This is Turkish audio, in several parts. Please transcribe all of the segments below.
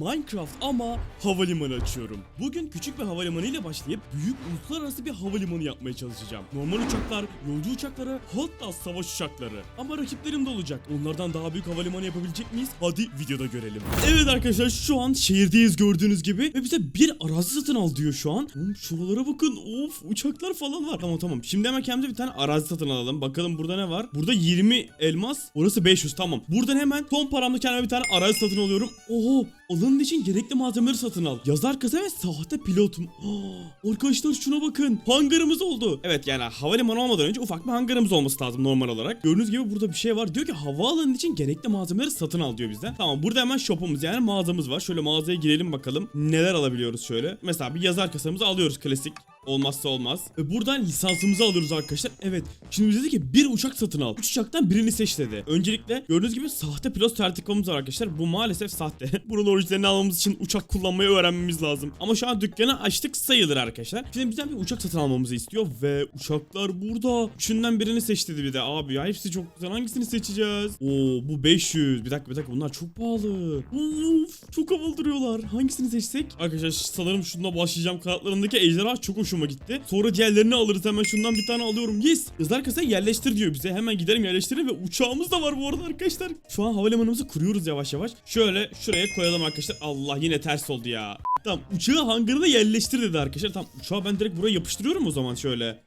Minecraft ama havalimanı açıyorum. Bugün küçük bir havalimanı ile başlayıp büyük uluslararası bir havalimanı yapmaya çalışacağım. Normal uçaklar, yolcu uçakları, hatta savaş uçakları. Ama rakiplerim de olacak. Onlardan daha büyük havalimanı yapabilecek miyiz? Hadi videoda görelim. Evet arkadaşlar şu an şehirdeyiz gördüğünüz gibi ve bize bir arazi satın al diyor şu an. Oğlum şuralara bakın. Of uçaklar falan var. Tamam tamam. Şimdi hemen kendimize bir tane arazi satın alalım. Bakalım burada ne var? Burada 20 elmas. Orası 500 tamam. Buradan hemen son paramla kendime bir tane arazi satın alıyorum. Oho alanın için gerekli malzemeleri satın al. Yazar kasa ve sahte pilotum. Arkadaşlar şuna bakın. Hangarımız oldu. Evet yani havalimanı olmadan önce ufak bir hangarımız olması lazım normal olarak. Gördüğünüz gibi burada bir şey var. Diyor ki havaalanı için gerekli malzemeleri satın al diyor bizden. Tamam burada hemen shopumuz yani mağazamız var. Şöyle mağazaya girelim bakalım. Neler alabiliyoruz şöyle. Mesela bir yazar kasamızı alıyoruz klasik. Olmazsa olmaz. Ve buradan lisansımızı alıyoruz arkadaşlar. Evet. Şimdi bize dedi ki bir uçak satın al. Üç uçaktan birini seç dedi. Öncelikle gördüğünüz gibi sahte pilot sertifikamız var arkadaşlar. Bu maalesef sahte. Bunun orijinalini almamız için uçak kullanmayı öğrenmemiz lazım. Ama şu an dükkanı açtık sayılır arkadaşlar. Şimdi bizden bir uçak satın almamızı istiyor ve uçaklar burada. Üçünden birini seç dedi bir de. Abi ya hepsi çok güzel. Hangisini seçeceğiz? Oo bu 500. Bir dakika bir dakika bunlar çok pahalı. Of çok havalı duruyorlar. Hangisini seçsek? Arkadaşlar sanırım şununla başlayacağım. Kanatlarındaki ejderha çok hoşuma gitti. Sonra diğerlerini alırız. Hemen şundan bir tane alıyorum. Yes. Yazar kasaya yerleştir diyor bize. Hemen gidelim yerleştirelim ve uçağımız da var bu arada arkadaşlar. Şu an havalimanımızı kuruyoruz yavaş yavaş. Şöyle şuraya koyalım arkadaşlar. Allah yine ters oldu ya. Tamam uçağı hangarına yerleştir dedi arkadaşlar. Tamam uçağı ben direkt buraya yapıştırıyorum o zaman şöyle.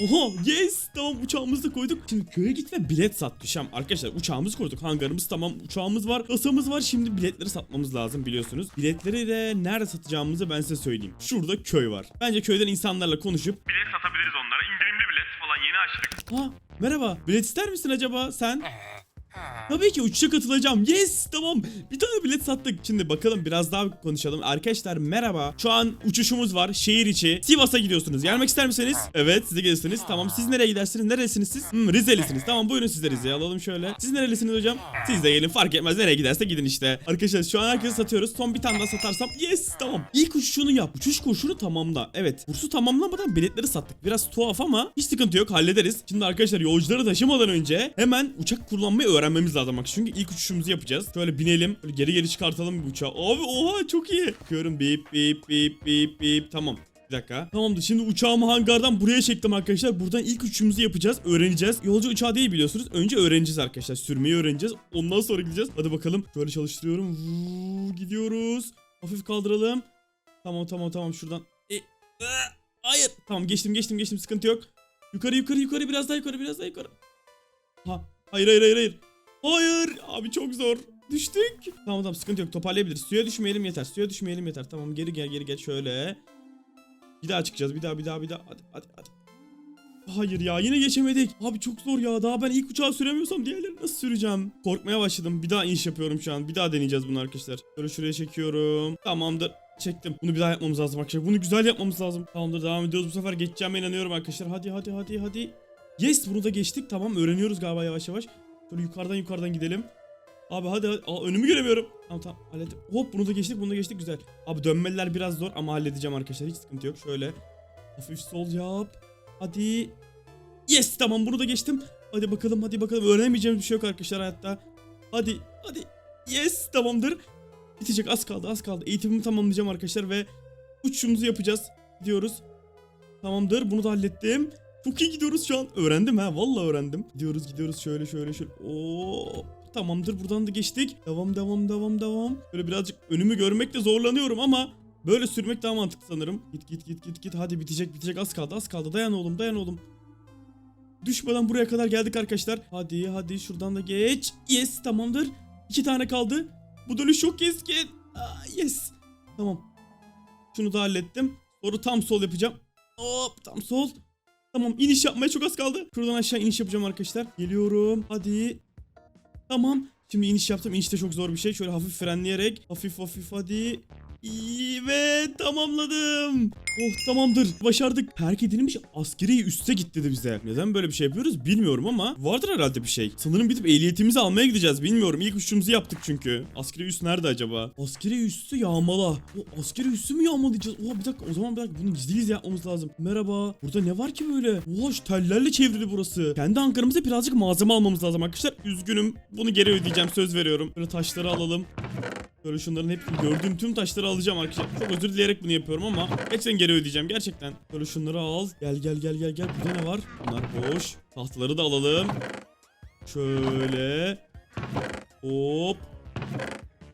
Oha yes tamam uçağımızı da koyduk. Şimdi köye git ve bilet sat düşem. Arkadaşlar uçağımızı kurduk. Hangarımız tamam. Uçağımız var. Kasamız var. Şimdi biletleri satmamız lazım biliyorsunuz. Biletleri de nerede satacağımızı ben size söyleyeyim. Şurada köy var. Bence köyden insanlarla konuşup bilet satabiliriz onlara. İndirimli bilet falan yeni açtık. Ha merhaba bilet ister misin acaba sen? Tabii ki uçuşa katılacağım. Yes tamam. Bir tane bilet sattık. Şimdi bakalım biraz daha konuşalım. Arkadaşlar merhaba. Şu an uçuşumuz var. Şehir içi. Sivas'a gidiyorsunuz. Gelmek ister misiniz? Evet siz de gelirsiniz. Tamam siz nereye gidersiniz? Neresiniz siz? Hmm, Rizelisiniz. Tamam buyurun siz de Rize'ye alalım şöyle. Siz nerelisiniz hocam? Siz de gelin fark etmez. Nereye giderse gidin işte. Arkadaşlar şu an herkese satıyoruz. Son bir tane daha satarsam yes tamam. İlk uçuşunu yap. Uçuş kurşunu tamamla. Evet. Kursu tamamlamadan biletleri sattık. Biraz tuhaf ama hiç sıkıntı yok. Hallederiz. Şimdi arkadaşlar yolcuları taşımadan önce hemen uçak kullanmayı öğrenmemiz lazım. Bak çünkü ilk uçuşumuzu yapacağız. Şöyle binelim. Böyle geri geri çıkartalım bir uçağı. Abi oha çok iyi. Bakıyorum bip bip bip bip bip. Tamam. Bir dakika. Tamamdır. Şimdi uçağımı hangardan buraya çektim arkadaşlar. Buradan ilk uçuşumuzu yapacağız. Öğreneceğiz. Yolcu uçağı değil biliyorsunuz. Önce öğreneceğiz arkadaşlar. Sürmeyi öğreneceğiz. Ondan sonra gideceğiz. Hadi bakalım. Şöyle çalıştırıyorum. Vuu, gidiyoruz. Hafif kaldıralım. Tamam tamam tamam şuradan. E, aa, hayır. Tamam geçtim geçtim geçtim. Sıkıntı yok. Yukarı yukarı yukarı biraz daha yukarı biraz daha yukarı. Ha. Hayır hayır hayır hayır. Hayır. Abi çok zor. Düştük. Tamam tamam sıkıntı yok toparlayabiliriz. Suya düşmeyelim yeter. Suya düşmeyelim yeter. Tamam geri gel geri gel şöyle. Bir daha çıkacağız. Bir daha bir daha bir daha. Hadi hadi hadi. Hayır ya yine geçemedik. Abi çok zor ya. Daha ben ilk uçağı süremiyorsam diğerlerini nasıl süreceğim? Korkmaya başladım. Bir daha iniş yapıyorum şu an. Bir daha deneyeceğiz bunu arkadaşlar. Şöyle şuraya çekiyorum. Tamamdır. Çektim. Bunu bir daha yapmamız lazım arkadaşlar. Bunu güzel yapmamız lazım. Tamamdır devam ediyoruz. Bu sefer geçeceğime inanıyorum arkadaşlar. Hadi hadi hadi hadi. Yes bunu da geçtik. Tamam öğreniyoruz galiba yavaş yavaş. Şöyle yukarıdan yukarıdan gidelim. Abi hadi, hadi. Aa, önümü göremiyorum. Tamam tamam hallettim. Hop bunu da geçtik bunu da geçtik güzel. Abi dönmeler biraz zor ama halledeceğim arkadaşlar. Hiç sıkıntı yok. Şöyle. Hafif sol yap. Hadi. Yes tamam bunu da geçtim. Hadi bakalım hadi bakalım. Öğrenemeyeceğimiz bir şey yok arkadaşlar hayatta. Hadi hadi. Yes tamamdır. Bitecek az kaldı az kaldı. Eğitimimi tamamlayacağım arkadaşlar ve uçuşumuzu yapacağız. Gidiyoruz. Tamamdır bunu da hallettim. Çok gidiyoruz şu an. Öğrendim ha vallahi öğrendim. Gidiyoruz gidiyoruz şöyle şöyle şöyle. Oo tamamdır buradan da geçtik. Devam devam devam devam. Böyle birazcık önümü görmekte zorlanıyorum ama böyle sürmek daha mantıklı sanırım. Git git git git git hadi bitecek bitecek az kaldı az kaldı. Dayan oğlum dayan oğlum. Düşmeden buraya kadar geldik arkadaşlar. Hadi hadi şuradan da geç. Yes tamamdır. İki tane kaldı. Bu dönüş çok keskin. Aa, yes. Tamam. Şunu da hallettim. Sonra tam sol yapacağım. Hop tam sol. Tamam iniş yapmaya çok az kaldı. Şuradan aşağı iniş yapacağım arkadaşlar. Geliyorum. Hadi. Tamam. Şimdi iniş yaptım. İniş de çok zor bir şey. Şöyle hafif frenleyerek. Hafif hafif hadi. İyi ve tamamladım. Oh tamamdır. Başardık. Terk edilmiş askeri üste git dedi bize. Neden böyle bir şey yapıyoruz bilmiyorum ama vardır herhalde bir şey. Sanırım gidip ehliyetimizi almaya gideceğiz. Bilmiyorum. İlk uçuşumuzu yaptık çünkü. Askeri üst nerede acaba? Askeri üssü yağmala. O askeri üssü mü yağmalayacağız? Oha bir dakika o zaman bir dakika bunu gizli gizli yapmamız lazım. Merhaba. Burada ne var ki böyle? Oha şu tellerle çevrili burası. Kendi hangarımıza birazcık malzeme almamız lazım arkadaşlar. Üzgünüm. Bunu geri ödeyeceğim söz veriyorum. Böyle taşları alalım. Böyle şunların hepsini gördüğüm tüm taşları alacağım arkadaşlar. Çok özür dileyerek bunu yapıyorum ama gerçekten geri ödeyeceğim gerçekten. Böyle şunları al. Gel gel gel gel gel. Burada ne var? Bunlar boş. Tahtaları da alalım. Şöyle. Hop.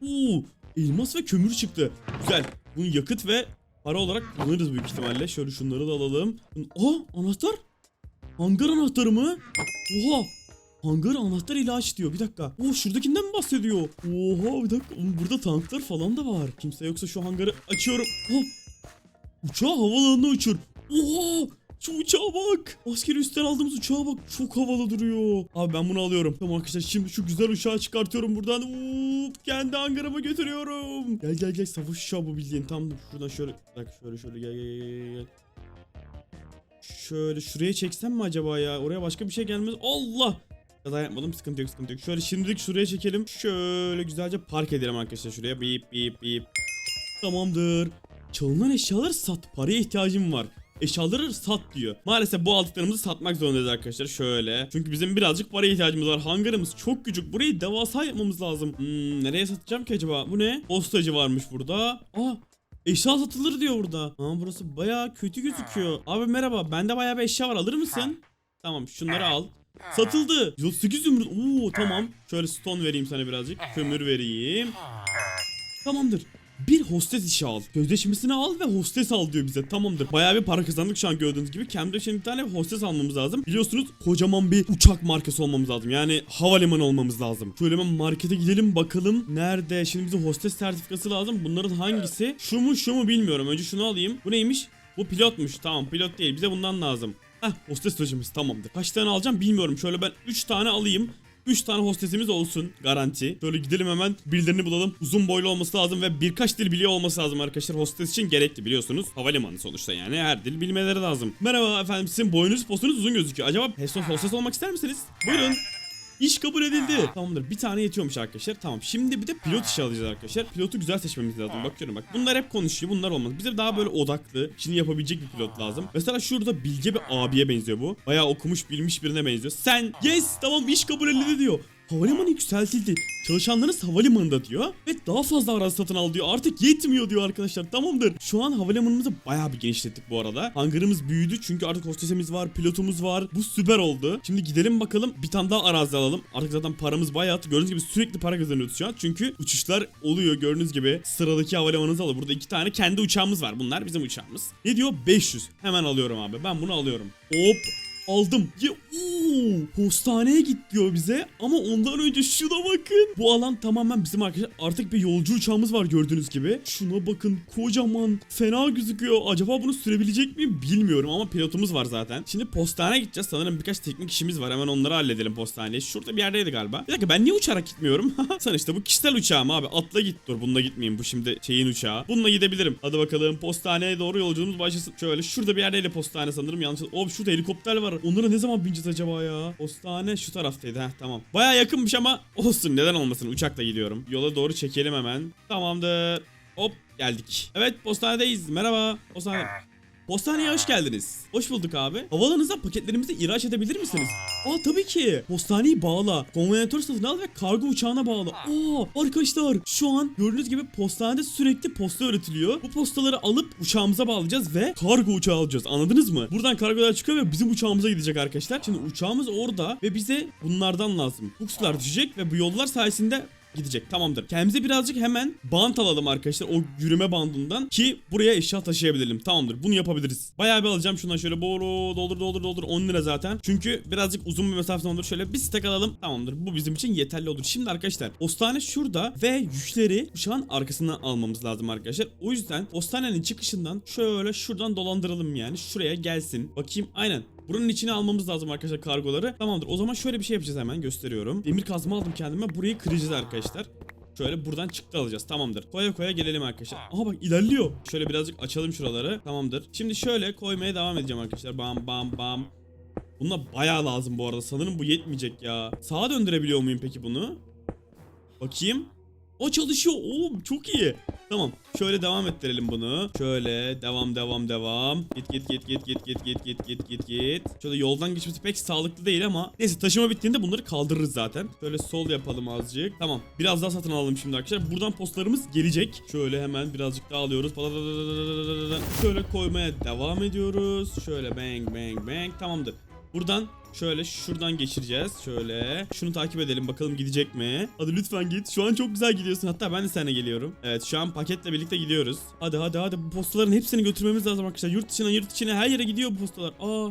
Uuu. Elmas ve kömür çıktı. Güzel. Bunu yakıt ve para olarak kullanırız büyük ihtimalle. Şöyle şunları da alalım. Aa anahtar. Hangar anahtarı mı? Oha. Hangar anahtar ile aç diyor. Bir dakika. Oo şuradakinden mi bahsediyor? Oha bir dakika. Burada tanklar falan da var. Kimse yoksa şu hangarı açıyorum. Oh. Uçağı havalarına uçur. Oha. Şu uçağa bak. Askeri üstten aldığımız uçağa bak. Çok havalı duruyor. Abi ben bunu alıyorum. Tamam arkadaşlar şimdi şu güzel uçağı çıkartıyorum buradan. Uuup, kendi hangarıma götürüyorum. Gel gel gel savaş uçağı bu bildiğin. Tam şuradan şöyle. Bak şöyle şöyle gel gel gel, gel. Şöyle şuraya çeksem mi acaba ya? Oraya başka bir şey gelmez. Allah! Kaza yapmadım sıkıntı yok sıkıntı yok. Şöyle şimdilik şuraya çekelim. Şöyle güzelce park edelim arkadaşlar şuraya. Bip bip bip. Tamamdır. Çalınan eşyaları sat. Paraya ihtiyacım var. Eşyaları sat diyor. Maalesef bu aldıklarımızı satmak zorundayız arkadaşlar. Şöyle. Çünkü bizim birazcık paraya ihtiyacımız var. Hangarımız çok küçük. Burayı devasa yapmamız lazım. Hmm, nereye satacağım ki acaba? Bu ne? Postacı varmış burada. Aa Eşya satılır diyor burada. Ama burası baya kötü gözüküyor. Abi merhaba bende baya bir eşya var alır mısın? Tamam şunları al. Satıldı. 138 zümrüt. Oo tamam. Şöyle stone vereyim sana birazcık. Kömür vereyim. Tamamdır. Bir hostes işi al. Sözleşmesini al ve hostes al diyor bize. Tamamdır. Bayağı bir para kazandık şu an gördüğünüz gibi. Kendimize şimdi bir tane hostes almamız lazım. Biliyorsunuz kocaman bir uçak markası olmamız lazım. Yani havalimanı olmamız lazım. Şöyle hemen markete gidelim bakalım. Nerede? Şimdi bize hostes sertifikası lazım. Bunların hangisi? Şu mu şu mu bilmiyorum. Önce şunu alayım. Bu neymiş? Bu pilotmuş. Tamam pilot değil. Bize bundan lazım. Heh hostes sözleşmesi tamamdır. Kaç tane alacağım bilmiyorum. Şöyle ben 3 tane alayım. 3 tane hostesimiz olsun garanti. Şöyle gidelim hemen birilerini bulalım. Uzun boylu olması lazım ve birkaç dil biliyor olması lazım arkadaşlar. Hostes için gerekli biliyorsunuz. Havalimanı sonuçta yani her dil bilmeleri lazım. Merhaba efendim sizin boyunuz postunuz uzun gözüküyor. Acaba hostes olmak ister misiniz? Buyurun. İş kabul edildi. Tamamdır. Bir tane yetiyormuş arkadaşlar. Tamam. Şimdi bir de pilot işi alacağız arkadaşlar. Pilotu güzel seçmemiz lazım. Bakıyorum bak. Bunlar hep konuşuyor. Bunlar olmaz. Bize daha böyle odaklı, işini yapabilecek bir pilot lazım. Mesela şurada bilge bir abiye benziyor bu. Bayağı okumuş, bilmiş birine benziyor. Sen yes tamam iş kabul edildi diyor. Havalimanı yükseltildi. Çalışanlarınız havalimanında diyor. Ve daha fazla arazi satın al diyor. Artık yetmiyor diyor arkadaşlar. Tamamdır. Şu an havalimanımızı bayağı bir genişlettik bu arada. Hangarımız büyüdü çünkü artık hostesimiz var, pilotumuz var. Bu süper oldu. Şimdi gidelim bakalım bir tane daha arazi alalım. Artık zaten paramız bayağı. Gördüğünüz gibi sürekli para kazanıyoruz şu an. Çünkü uçuşlar oluyor gördüğünüz gibi. Sıradaki havalimanınızı alın. Burada iki tane kendi uçağımız var. Bunlar bizim uçağımız. Ne diyor? 500. Hemen alıyorum abi. Ben bunu alıyorum. Hop. Aldım. Ya, oo, postaneye git diyor bize. Ama ondan önce şuna bakın. Bu alan tamamen bizim arkadaşlar. Artık bir yolcu uçağımız var gördüğünüz gibi. Şuna bakın. Kocaman. Fena gözüküyor. Acaba bunu sürebilecek miyim bilmiyorum ama pilotumuz var zaten. Şimdi postaneye gideceğiz. Sanırım birkaç teknik işimiz var. Hemen onları halledelim postaneye. Şurada bir yerdeydi galiba. Bir dakika ben niye uçarak gitmiyorum? Sen işte bu kişisel uçağım abi. Atla git. Dur bununla gitmeyeyim. Bu şimdi şeyin uçağı. Bununla gidebilirim. Hadi bakalım postaneye doğru yolculuğumuz başlasın. Şöyle şurada bir yerdeydi postane sanırım. Yanlış. Hop şurada helikopter var. Onlara ne zaman bineceğiz acaba ya? Postane şu taraftaydı. Heh tamam. Baya yakınmış ama olsun neden olmasın. Uçakla gidiyorum. Yola doğru çekelim hemen. Tamamdır. Hop geldik. Evet postanedeyiz. Merhaba. Postane. Postaneye hoş geldiniz. Hoş bulduk abi. Havalanıza paketlerimizi ihraç edebilir misiniz? Aa tabii ki. Postaneyi bağla. Konvoyatör satın al ve kargo uçağına bağla. Aa arkadaşlar şu an gördüğünüz gibi postanede sürekli posta üretiliyor. Bu postaları alıp uçağımıza bağlayacağız ve kargo uçağı alacağız. Anladınız mı? Buradan kargolar çıkıyor ve bizim uçağımıza gidecek arkadaşlar. Şimdi uçağımız orada ve bize bunlardan lazım. Kutular düşecek ve bu yollar sayesinde gidecek. Tamamdır. Kendimize birazcık hemen bant alalım arkadaşlar. O yürüme bandından ki buraya eşya taşıyabilelim. Tamamdır. Bunu yapabiliriz. Bayağı bir alacağım. Şundan şöyle boru doldur doldur doldur 10 lira zaten. Çünkü birazcık uzun bir mesafeden olur. Şöyle bir stek alalım. Tamamdır. Bu bizim için yeterli olur. Şimdi arkadaşlar postane şurada ve yükleri uçağın arkasından almamız lazım arkadaşlar. O yüzden postanenin çıkışından şöyle şuradan dolandıralım yani. Şuraya gelsin. Bakayım. Aynen. Buranın içine almamız lazım arkadaşlar kargoları. Tamamdır. O zaman şöyle bir şey yapacağız hemen gösteriyorum. Demir kazma aldım kendime. Burayı kıracağız arkadaşlar. Şöyle buradan çıktı alacağız. Tamamdır. Koya koya gelelim arkadaşlar. Aha bak ilerliyor. Şöyle birazcık açalım şuraları. Tamamdır. Şimdi şöyle koymaya devam edeceğim arkadaşlar. Bam bam bam. Bununla bayağı lazım bu arada. Sanırım bu yetmeyecek ya. Sağa döndürebiliyor muyum peki bunu? Bakayım. O çalışıyor. Oğlum çok iyi. Tamam. Şöyle devam ettirelim bunu. Şöyle devam devam devam. Git git git git git git git git git git git. Şöyle yoldan geçmesi pek sağlıklı değil ama neyse taşıma bittiğinde bunları kaldırırız zaten. Şöyle sol yapalım azıcık. Tamam. Biraz daha satın alalım şimdi arkadaşlar. Buradan postlarımız gelecek. Şöyle hemen birazcık daha alıyoruz. Şöyle koymaya devam ediyoruz. Şöyle bang bang bang. Tamamdır. Buradan şöyle şuradan geçireceğiz. Şöyle. Şunu takip edelim bakalım gidecek mi? Hadi lütfen git. Şu an çok güzel gidiyorsun. Hatta ben de seninle geliyorum. Evet şu an paketle birlikte gidiyoruz. Hadi hadi hadi bu postaların hepsini götürmemiz lazım arkadaşlar. Yurt dışına yurt içine her yere gidiyor bu postalar. Aa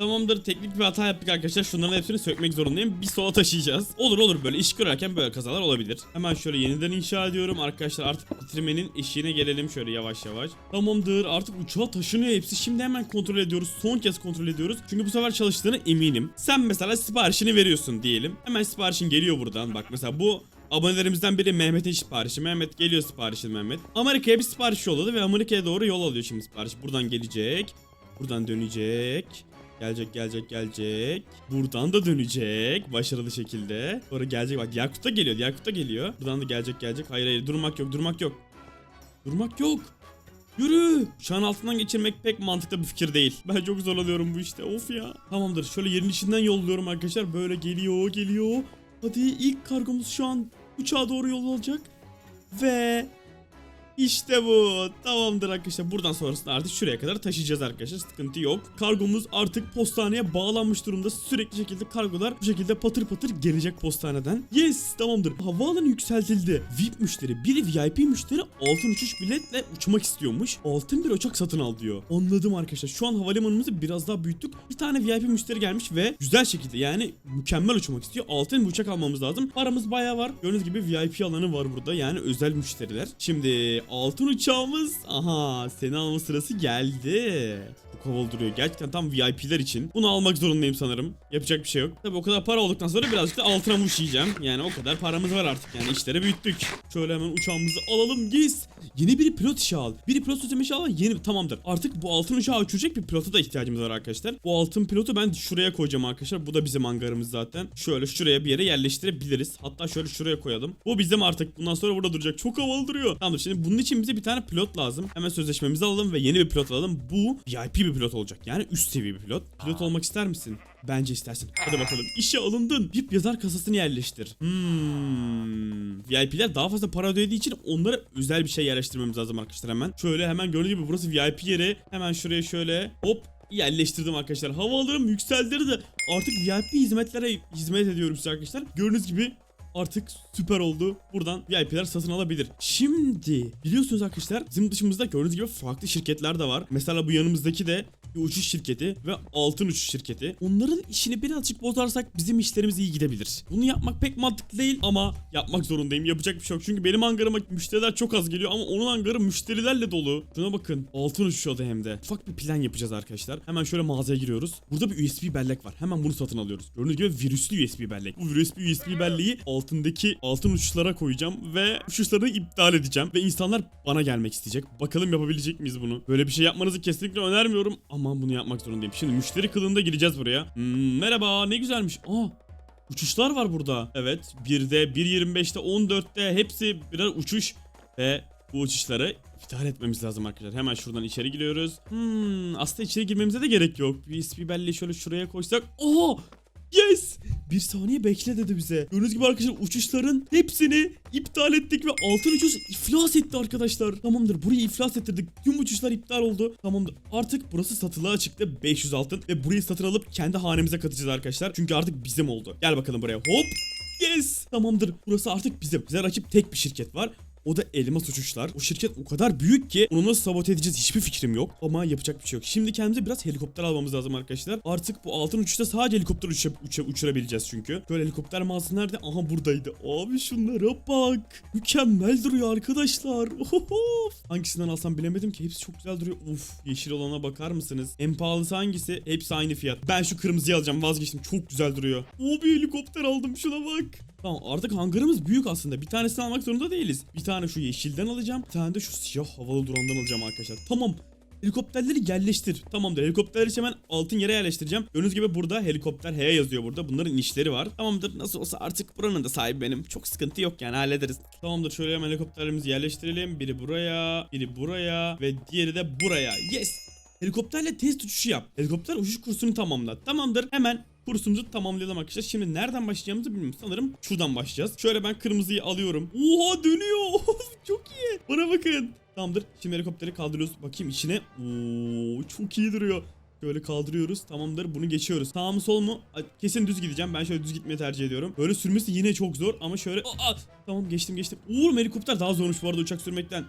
Tamamdır teknik bir hata yaptık arkadaşlar. Şunların hepsini sökmek zorundayım. Bir sola taşıyacağız. Olur olur böyle iş görerken böyle kazalar olabilir. Hemen şöyle yeniden inşa ediyorum. Arkadaşlar artık bitirmenin eşiğine gelelim şöyle yavaş yavaş. Tamamdır artık uçağa taşınıyor hepsi. Şimdi hemen kontrol ediyoruz. Son kez kontrol ediyoruz. Çünkü bu sefer çalıştığına eminim. Sen mesela siparişini veriyorsun diyelim. Hemen siparişin geliyor buradan. Bak mesela bu Abonelerimizden biri Mehmet'in siparişi. Mehmet geliyor siparişi Mehmet. Amerika'ya bir sipariş yolladı ve Amerika'ya doğru yol alıyor şimdi sipariş. Buradan gelecek. Buradan dönecek. Gelecek gelecek gelecek. Buradan da dönecek başarılı şekilde. Sonra gelecek bak Yakut da geliyor. Yakut da geliyor. Buradan da gelecek gelecek. Hayır hayır durmak yok durmak yok. Durmak yok. Yürü. Uçağın altından geçirmek pek mantıklı bir fikir değil. Ben çok zorlanıyorum bu işte. Of ya. Tamamdır. Şöyle yerin içinden yolluyorum arkadaşlar. Böyle geliyor geliyor. Hadi ilk kargomuz şu an uçağa doğru yol alacak. Ve işte bu. Tamamdır arkadaşlar. Buradan sonrasında artık şuraya kadar taşıyacağız arkadaşlar. Sıkıntı yok. Kargomuz artık postaneye bağlanmış durumda. Sürekli şekilde kargolar bu şekilde patır patır gelecek postaneden. Yes tamamdır. Havaalanı yükseltildi. VIP müşteri. Biri VIP müşteri altın uçuş biletle uçmak istiyormuş. Altın bir uçak satın al diyor. Anladım arkadaşlar. Şu an havalimanımızı biraz daha büyüttük. Bir tane VIP müşteri gelmiş ve güzel şekilde yani mükemmel uçmak istiyor. Altın bir uçak almamız lazım. Paramız bayağı var. Gördüğünüz gibi VIP alanı var burada. Yani özel müşteriler. Şimdi altın uçağımız aha seni alma sırası geldi. Çok havalı duruyor. Gerçekten tam VIP'ler için. Bunu almak zorundayım sanırım. Yapacak bir şey yok. Tabi o kadar para olduktan sonra birazcık da altına muş yiyeceğim. Yani o kadar paramız var artık. Yani işleri büyüttük. Şöyle hemen uçağımızı alalım giz. Yeni bir pilot işi al. Biri pilot sözleşme işi al. Yeni tamamdır. Artık bu altın uçağı uçuracak bir pilota da ihtiyacımız var arkadaşlar. Bu altın pilotu ben şuraya koyacağım arkadaşlar. Bu da bizim hangarımız zaten. Şöyle şuraya bir yere yerleştirebiliriz. Hatta şöyle şuraya koyalım. Bu bizim artık. Bundan sonra burada duracak. Çok havalı duruyor. Tamamdır. Şimdi bunun için bize bir tane pilot lazım. Hemen sözleşmemizi alalım ve yeni bir pilot alalım. Bu VIP bir pilot olacak. Yani üst seviye bir pilot. Pilot olmak ister misin? Bence istersin. Hadi bakalım. İşe alındın. VIP yazar kasasını yerleştir. Hmm. VIP'ler daha fazla para ödediği için onlara özel bir şey yerleştirmemiz lazım arkadaşlar hemen. Şöyle hemen gördüğünüz gibi burası VIP yeri. Hemen şuraya şöyle hop yerleştirdim arkadaşlar. Havalarım yükseldirdi. Artık VIP hizmetlere hizmet ediyorum size arkadaşlar. Gördüğünüz gibi artık süper oldu. Buradan VIP'ler satın alabilir. Şimdi biliyorsunuz arkadaşlar bizim dışımızda gördüğünüz gibi farklı şirketler de var. Mesela bu yanımızdaki de bir uçuş şirketi ve altın uçuş şirketi. Onların işini birazcık bozarsak bizim işlerimiz iyi gidebilir. Bunu yapmak pek mantıklı değil ama yapmak zorundayım. Yapacak bir şey yok. Çünkü benim hangarıma müşteriler çok az geliyor ama onun hangarı müşterilerle dolu. Şuna bakın. Altın uçuş adı hem de. Ufak bir plan yapacağız arkadaşlar. Hemen şöyle mağazaya giriyoruz. Burada bir USB bellek var. Hemen bunu satın alıyoruz. Gördüğünüz gibi virüslü USB bellek. Bu virüslü USB belleği altındaki altın uçuşlara koyacağım ve uçuşlarını iptal edeceğim. Ve insanlar bana gelmek isteyecek. Bakalım yapabilecek miyiz bunu? Böyle bir şey yapmanızı kesinlikle önermiyorum. Ama bunu yapmak zorundayım. Şimdi müşteri kılığında gireceğiz buraya. Hmm, merhaba ne güzelmiş. Aa uçuşlar var burada. Evet 1'de 1.25'te 14'te hepsi birer uçuş. Ve bu uçuşları iptal etmemiz lazım arkadaşlar. Hemen şuradan içeri giriyoruz. Hmm, aslında içeri girmemize de gerek yok. USB belleği şöyle şuraya koysak. Oha! Yes! Bir saniye bekle dedi bize. Gördüğünüz gibi arkadaşlar uçuşların hepsini iptal ettik ve altın uçuş iflas etti arkadaşlar. Tamamdır burayı iflas ettirdik. Tüm uçuşlar iptal oldu. Tamamdır artık burası satılığa çıktı 500 altın ve burayı satın alıp kendi hanemize katacağız arkadaşlar. Çünkü artık bizim oldu. Gel bakalım buraya hop. Yes! Tamamdır. Burası artık bizim. Bize rakip tek bir şirket var. O da elmas uçuşlar. O şirket o kadar büyük ki onu nasıl sabote edeceğiz hiçbir fikrim yok. Ama yapacak bir şey yok. Şimdi kendimize biraz helikopter almamız lazım arkadaşlar. Artık bu altın uçuşta sadece helikopter uça, uça- uçurabileceğiz çünkü. Böyle helikopter mağazası nerede? Aha buradaydı. Abi şunlara bak. Mükemmel duruyor arkadaşlar. Ohoho. Hangisinden alsam bilemedim ki. Hepsi çok güzel duruyor. Uf yeşil olana bakar mısınız? En pahalısı hangisi? Hepsi aynı fiyat. Ben şu kırmızıyı alacağım vazgeçtim. Çok güzel duruyor. O bir helikopter aldım şuna bak. Tamam artık hangarımız büyük aslında. Bir tanesini almak zorunda değiliz. Bir tane şu yeşilden alacağım. Bir tane de şu siyah havalı durandan alacağım arkadaşlar. Tamam. Helikopterleri yerleştir. Tamamdır. Helikopterleri hemen altın yere yerleştireceğim. Gördüğünüz gibi burada helikopter H yazıyor burada. Bunların inişleri var. Tamamdır. Nasıl olsa artık buranın da sahibi benim. Çok sıkıntı yok yani hallederiz. Tamamdır. Şöyle hemen helikopterlerimizi yerleştirelim. Biri buraya, biri buraya ve diğeri de buraya. Yes. Helikopterle test uçuşu yap. Helikopter uçuş kursunu tamamla. Tamamdır. Hemen kursumuzu tamamlayalım arkadaşlar. Şimdi nereden başlayacağımızı bilmiyorum. Sanırım şuradan başlayacağız. Şöyle ben kırmızıyı alıyorum. Oha dönüyor. çok iyi. Bana bakın. Tamamdır. Şimdi helikopteri kaldırıyoruz. Bakayım içine. Oo çok iyi duruyor. Şöyle kaldırıyoruz. Tamamdır. Bunu geçiyoruz. Sağ mı sol mu? Kesin düz gideceğim. Ben şöyle düz gitmeyi tercih ediyorum. Böyle sürmesi yine çok zor ama şöyle Aa, tamam geçtim geçtim. Oğlum helikopter daha zormuş bu arada uçak sürmekten.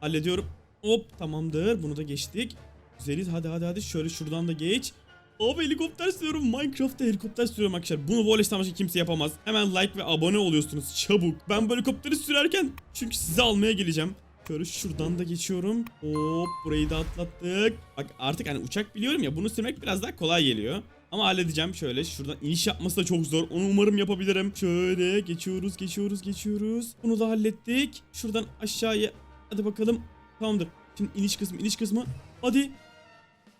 Hallediyorum. Hop tamamdır. Bunu da geçtik. Güzeliz. Hadi hadi hadi. Şöyle şuradan da geç. Abi helikopter sürüyorum. Minecraft'ta helikopter sürüyorum arkadaşlar. Bunu Wallace'tan başka kimse yapamaz. Hemen like ve abone oluyorsunuz. Çabuk. Ben bu helikopteri sürerken çünkü sizi almaya geleceğim. Şöyle şuradan da geçiyorum. Hop burayı da atlattık. Bak artık hani uçak biliyorum ya bunu sürmek biraz daha kolay geliyor. Ama halledeceğim şöyle şuradan iniş yapması da çok zor. Onu umarım yapabilirim. Şöyle geçiyoruz geçiyoruz geçiyoruz. Bunu da hallettik. Şuradan aşağıya hadi bakalım. Tamamdır. Şimdi iniş kısmı iniş kısmı. Hadi.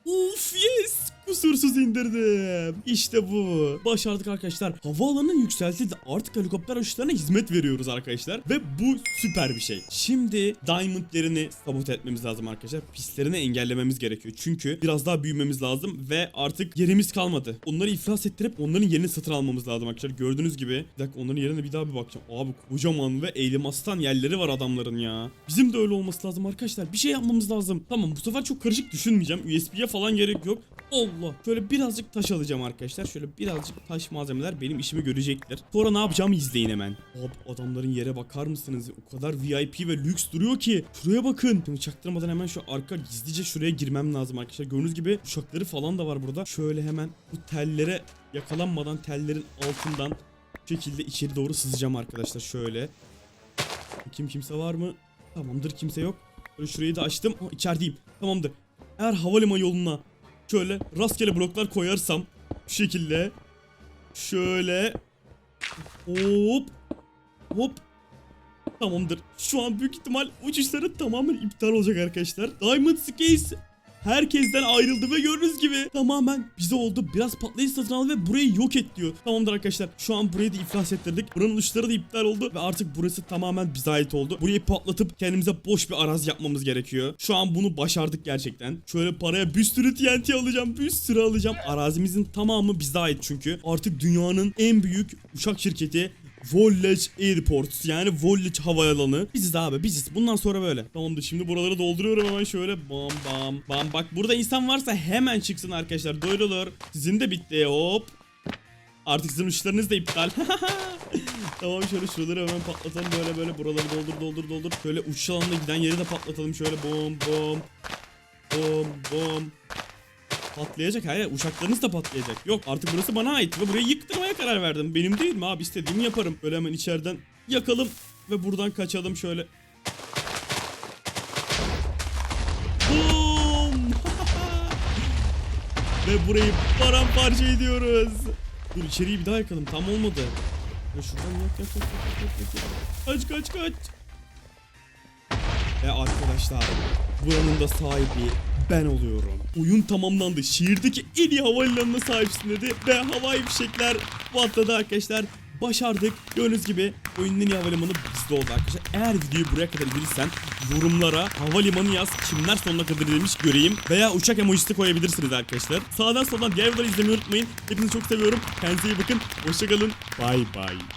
Uf yes! Kusursuz indirdim. İşte bu. Başardık arkadaşlar. Havaalanının yükseltildi. Artık helikopter uçuşlarına hizmet veriyoruz arkadaşlar. Ve bu süper bir şey. Şimdi Diamond'lerini sabote etmemiz lazım arkadaşlar. Pistlerini engellememiz gerekiyor. Çünkü biraz daha büyümemiz lazım ve artık yerimiz kalmadı. Onları iflas ettirip onların yerini satın almamız lazım arkadaşlar. Gördüğünüz gibi. Bir dakika onların yerine bir daha bir bakacağım. Abi kocaman ve elmastan yerleri var adamların ya. Bizim de öyle olması lazım arkadaşlar. Bir şey yapmamız lazım. Tamam bu sefer çok karışık düşünmeyeceğim. USB'ye falan gerek yok. Allah. Şöyle birazcık taş alacağım arkadaşlar. Şöyle birazcık taş malzemeler benim işimi görecektir. Sonra ne yapacağımı izleyin hemen. Abi adamların yere bakar mısınız? O kadar VIP ve lüks duruyor ki. Şuraya bakın. Şimdi çaktırmadan hemen şu arka gizlice şuraya girmem lazım arkadaşlar. Gördüğünüz gibi uçakları falan da var burada. Şöyle hemen bu tellere yakalanmadan tellerin altından bu şekilde içeri doğru sızacağım arkadaşlar. Şöyle. Kim kimse var mı? Tamamdır kimse yok. Şurayı da açtım. Aa, içerideyim. Tamamdır. Eğer havalimanı yoluna şöyle rastgele bloklar koyarsam şu şekilde şöyle hop hop tamamdır. Şu an büyük ihtimal uçuşları tamamen iptal olacak arkadaşlar. Diamond Skies herkesten ayrıldı ve gördüğünüz gibi tamamen bize oldu. Biraz patlayıcı satın al ve burayı yok et diyor. Tamamdır arkadaşlar. Şu an burayı da iflas ettirdik. Buranın uçları da iptal oldu ve artık burası tamamen bize ait oldu. Burayı patlatıp kendimize boş bir arazi yapmamız gerekiyor. Şu an bunu başardık gerçekten. Şöyle paraya bir sürü TNT alacağım. Bir sürü alacağım. Arazimizin tamamı bize ait çünkü. Artık dünyanın en büyük uçak şirketi Volley Airport yani Volley havaalanı. Biziz abi biziz. Bundan sonra böyle. Tamamdır şimdi buraları dolduruyorum hemen şöyle. Bam bam bam. Bak burada insan varsa hemen çıksın arkadaşlar. Doyurulur. Sizin de bitti hop. Artık sizin uçlarınız da iptal. tamam şöyle şuraları hemen patlatalım böyle böyle buraları doldur doldur doldur. Şöyle uçuş alanına giden yeri de patlatalım şöyle bom bom. Bom bom. Patlayacak hayır uçaklarınız da patlayacak. Yok artık burası bana ait ve burayı yıktırmaya karar verdim. Benim değil mi abi istediğimi yaparım. Böyle hemen içeriden yakalım ve buradan kaçalım şöyle. Boom! ve burayı paramparça ediyoruz. Dur içeriği bir daha yakalım tam olmadı. Ya şuradan yak yak yak yak yak yak. Kaç kaç kaç. Ve arkadaşlar buranın da sahibi ben oluyorum. Oyun tamamlandı. Şehirdeki en iyi havalimanına sahipsin dedi. Ve havai fişekler patladı arkadaşlar. Başardık. Gördüğünüz gibi oyunun en iyi havalimanı bizde oldu arkadaşlar. Eğer videoyu buraya kadar izlediysen yorumlara havalimanı yaz. Kimler sonuna kadar izlemiş göreyim. Veya uçak emojisi koyabilirsiniz arkadaşlar. Sağdan soldan diğer videoları izlemeyi unutmayın. Hepinizi çok seviyorum. Kendinize iyi bakın. Hoşçakalın. Bay bay.